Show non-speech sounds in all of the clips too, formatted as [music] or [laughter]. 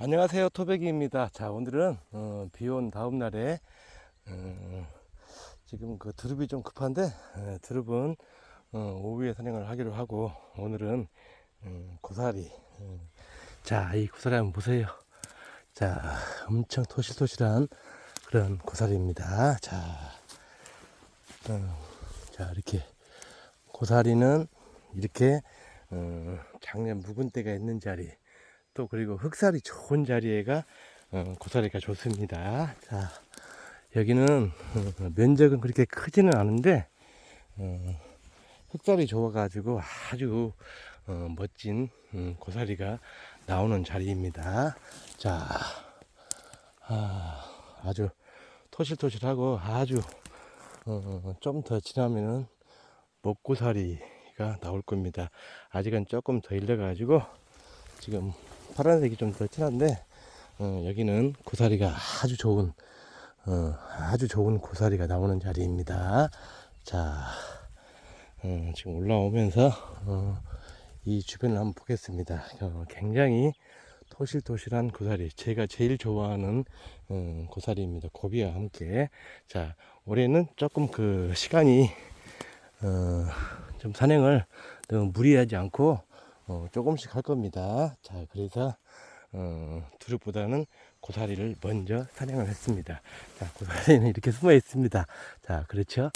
안녕하세요 토백이입니다. 자 오늘은 어, 비온 다음 날에 어, 지금 그 드릅이 좀 급한데 에, 드릅은 어, 오후에 사냥을 하기로 하고 오늘은 음, 고사리 음, 자이 고사리 한번 보세요. 자 엄청 토실토실한 그런 고사리입니다. 자, 어, 자 이렇게 고사리는 이렇게 어, 작년 묵은 때가 있는 자리 또 그리고 흑살이 좋은 자리에가 어, 고사리가 좋습니다. 자 여기는 어, 면적은 그렇게 크지는 않은데 어, 흑살이 좋아가지고 아주 어, 멋진 음, 고사리가 나오는 자리입니다. 자 아, 아주 토실토실하고 아주 어, 좀더 지나면은 먹고사리가 나올 겁니다. 아직은 조금 더 일러가지고 지금 파란색이 좀더 진한데 어, 여기는 고사리가 아주 좋은 어, 아주 좋은 고사리가 나오는 자리입니다. 자 어, 지금 올라오면서 어, 이 주변을 한번 보겠습니다. 어, 굉장히 토실토실한 고사리 제가 제일 좋아하는 어, 고사리입니다. 고비와 함께 자 올해는 조금 그 시간이 어, 좀 산행을 너무 무리하지 않고 어, 조금씩 할 겁니다. 자, 그래서 어, 두릅보다는 고사리를 먼저 사냥을 했습니다. 자, 고사리는 이렇게 숨어 있습니다. 자, 그렇죠?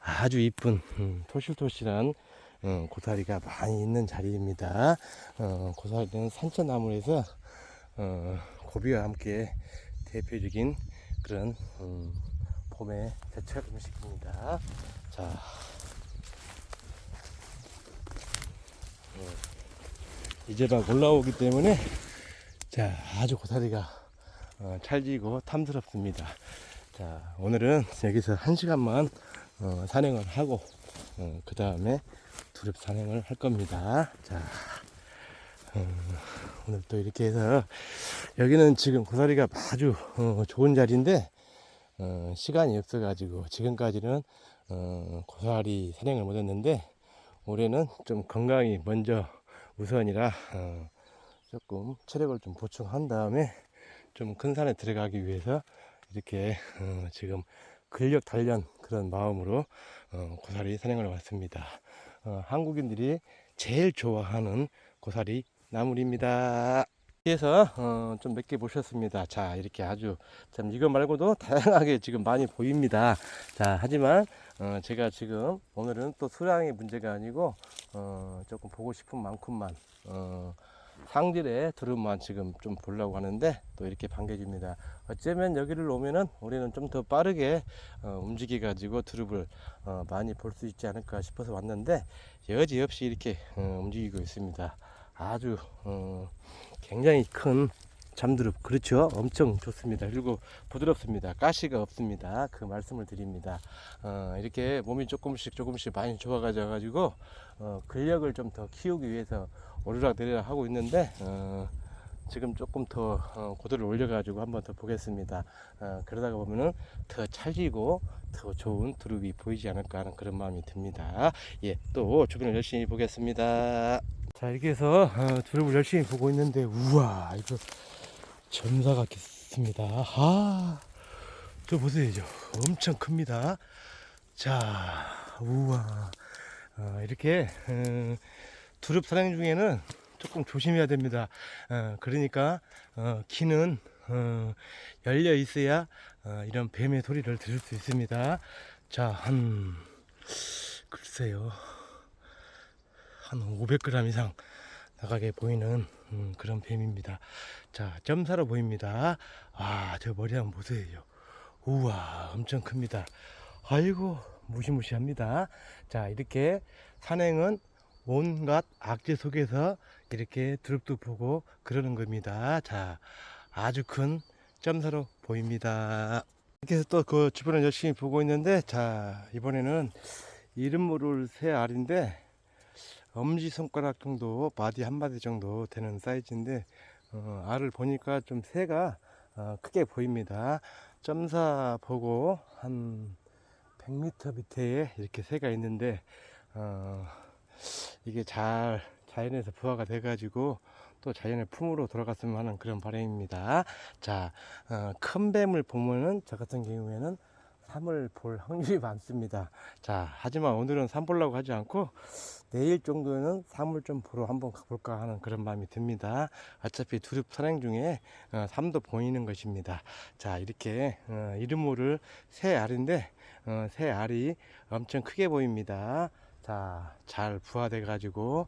아주 이쁜 음, 토실토실한 어, 고사리가 많이 있는 자리입니다. 어, 고사리는 산천나무에서 어, 고비와 함께 대표적인 그런 음, 봄의 대체 음식입니다. 자, 이제 막 올라오기 때문에 자 아주 고사리가 어, 찰지고 탐스럽습니다. 자 오늘은 여기서 한 시간만 어, 산행을 하고 어, 그 다음에 두릅 산행을 할 겁니다. 자 어, 오늘 또 이렇게 해서 여기는 지금 고사리가 아주 어, 좋은 자리인데 어, 시간이 없어가지고 지금까지는 어, 고사리 산행을 못했는데 올해는 좀 건강이 먼저 우선이라 어, 조금 체력을 좀 보충한 다음에 좀 큰 산에 들어가기 위해서 이렇게 어, 지금 근력 단련 그런 마음으로 어, 고사리 산행을 왔습니다. 어, 한국인들이 제일 좋아하는 고사리 나물입니다. 그래서 어, 좀 몇 개 보셨습니다. 자 이렇게 아주 참 이거 말고도 다양하게 지금 많이 보입니다. 자 하지만 어, 제가 지금 오늘은 또 수량의 문제가 아니고 어, 조금 보고 싶은 만큼만 어, 상질의 두릅만 지금 좀 보려고 하는데 또 이렇게 반겨줍니다. 어쩌면 여기를 오면은 우리는 좀 더 빠르게 어, 움직여 가지고 두릅을 어, 많이 볼 수 있지 않을까 싶어서 왔는데 여지없이 이렇게 어, 움직이고 있습니다. 아주 어, 굉장히 큰 잠두릅. 그렇죠? 엄청 좋습니다. 그리고 부드럽습니다. 가시가 없습니다. 그 말씀을 드립니다. 어, 이렇게 몸이 조금씩 조금씩 많이 좋아가져 가지고 어, 근력을 좀 더 키우기 위해서 오르락 내리락 하고 있는데 어, 지금 조금 더 어, 고도를 올려 가지고 한번 더 보겠습니다. 어, 그러다가 보면은 더 찰지고 더 좋은 두릅이 보이지 않을까 하는 그런 마음이 듭니다. 예 또 주변을 열심히 보겠습니다 자 이렇게 해서 어, 두릅을 열심히 보고 있는데 우와 이거 점사가 있습니다. 아, 저 보세요. 저 엄청 큽니다. 자, 우와. 어, 이렇게, 어, 두릅 사냥 중에는 조금 조심해야 됩니다. 어, 그러니까, 어, 어, 열려 있어야, 어, 이런 뱀의 소리를 들을 수 있습니다. 자, 한, 글쎄요. 한 500g 이상 나가게 보이는 음, 그런 뱀입니다. 자, 점사로 보입니다. 아, 저 머리 한번 보세요. 우와, 엄청 큽니다. 아이고, 무시무시합니다. 자, 이렇게 산행은 온갖 악재 속에서 이렇게 드럽도 보고 그러는 겁니다. 자, 아주 큰 점사로 보입니다. 이렇게 해서 또 그 주변을 열심히 보고 있는데, 자, 이번에는 이름 모를 새 알인데, 엄지 손가락 정도 바디 한 마디 정도 되는 사이즈인데 어, 알을 보니까 좀 새가 어, 크게 보입니다. 점사 보고 한 100m 밑에 이렇게 새가 있는데 어, 이게 잘 자연에서 부화가 돼 가지고 또 자연의 품으로 돌아갔으면 하는 그런 바람입니다. 자, 어, 큰 뱀을 보면은 저 같은 경우에는 삼을 볼 [laughs] 확률이 많습니다. 자, 하지만 오늘은 삼 보려고 하지 않고 내일 정도에는 삼을 좀 보러 한번 가볼까 하는 그런 마음이 듭니다. 어차피 두릅 선행 중에 어, 삼도 보이는 것입니다. 자, 이렇게 어, 이름 모를 새 알인데 어, 새 알이 엄청 크게 보입니다. 자, 잘 부화돼 가지고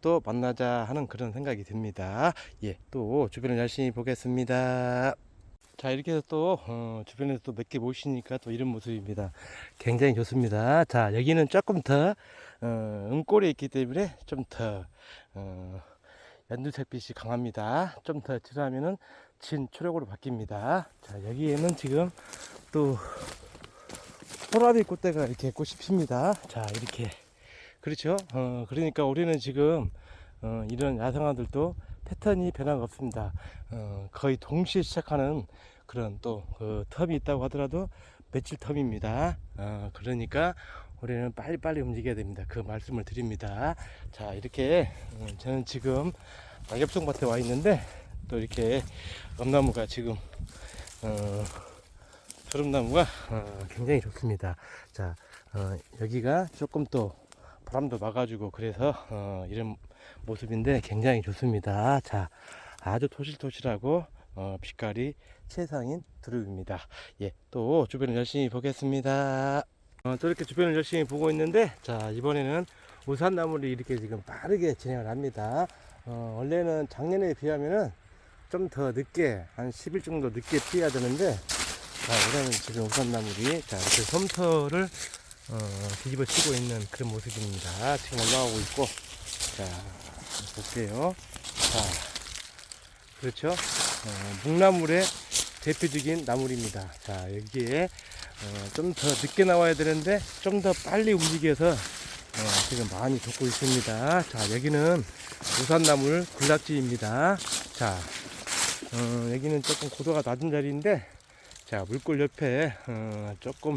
또 만나자 하는 그런 생각이 듭니다. 예, 또 주변을 열심히 보겠습니다. 자, 이렇게 해서 또 어, 주변에서 또 몇 개 모시니까 또 이런 모습입니다. 굉장히 좋습니다. 자, 여기는 조금 더 어, 은꼴이 있기 때문에 좀더 어, 연두색빛이 강합니다. 좀더 칠하면은 진 초록으로 바뀝니다. 자, 여기에는 지금 또 호라비 꽃대가 이렇게 꽃이 핍니다. 자, 이렇게 그렇죠. 어, 그러니까 우리는 지금 어, 이런 야생화들도 패턴이 변화가 없습니다. 어, 거의 동시에 시작하는 그런 또 그 텀이 있다고 하더라도 며칠 텀입니다. 어, 그러니까 우리는 빨리빨리 움직여야 됩니다. 그 말씀을 드립니다. 자, 이렇게 음, 저는 지금 낙엽송 밭에 와 있는데 또 이렇게 엄나무가 지금 어, 소름나무가 어, 굉장히 좋습니다. 자, 어, 여기가 조금 또 바람도 막아주고 그래서 어, 이런 모습인데 굉장히 좋습니다. 자, 아주 토실토실하고 어, 빛깔이 최상인 두릅입니다. 예, 또 주변을 열심히 보겠습니다. 어, 또 이렇게 주변을 열심히 보고 있는데 자 이번에는 우산나무를 이렇게 지금 빠르게 진행을 합니다. 어, 원래는 작년에 비하면은 좀 더 늦게 한 10일 정도 늦게 피해야 되는데 자 올해는 지금 우산나물이 자 이렇게 솜털을 어, 뒤집어 치고 있는 그런 모습입니다. 지금 올라오고 있고 자 볼게요. 자 그렇죠. 어, 묵나물의 대표적인 나물입니다. 자 여기에 어, 좀 더 늦게 나와야 되는데 좀 더 빨리 움직여서 어, 지금 많이 돋고 있습니다. 자 여기는 우산나물 군락지입니다. 자 어, 여기는 조금 고도가 낮은 자리인데 자 물골 옆에 어, 조금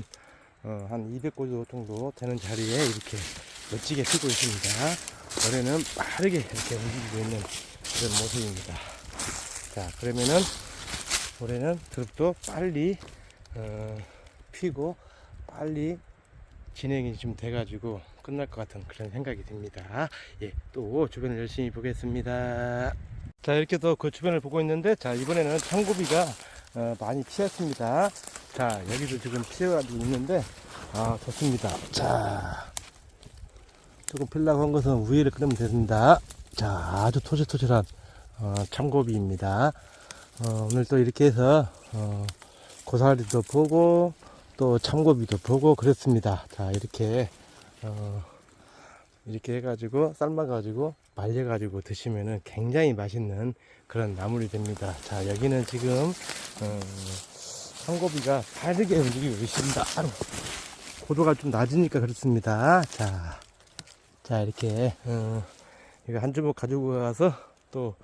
어, 한 200고도 정도 되는 자리에 이렇게 멋지게 쓰고 있습니다. 올해는 빠르게 이렇게 움직이고 있는 그런 모습입니다. 자 그러면은 올해는 드롭도 빨리 어, 피고 빨리 진행이 좀 돼가지고 끝날 것 같은 그런 생각이 듭니다. 예, 또 주변을 열심히 보겠습니다. 자, 이렇게 또 그 주변을 보고 있는데, 자, 이번에는 청고비가 어, 많이 피었습니다. 자, 여기도 지금 피어가지고 있는데, 아, 좋습니다. 자, 조금 필라고 한 것은 위에를 끊으면 됩니다. 자, 아주 토실토실한 어, 참고비입니다. 어, 오늘 또 이렇게 해서 어, 고사리도 보고 또 참고비도 보고 그랬습니다. 자 이렇게 어, 이렇게 해가지고 삶아가지고 말려가지고 드시면은 굉장히 맛있는 그런 나물이 됩니다. 자 여기는 지금 어, 참고비가 빠르게 움직이고 있습니다. 고도가 좀 낮으니까 그렇습니다. 자, 자 이렇게 어, 이거 한 주먹 가지고 가서 또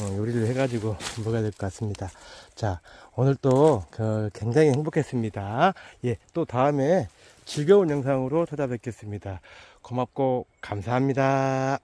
어, 요리를 해가지고 먹어야 될 것 같습니다. 자, 오늘 또 그, 굉장히 행복했습니다. 예, 또 다음에 즐거운 영상으로 찾아뵙겠습니다. 고맙고 감사합니다.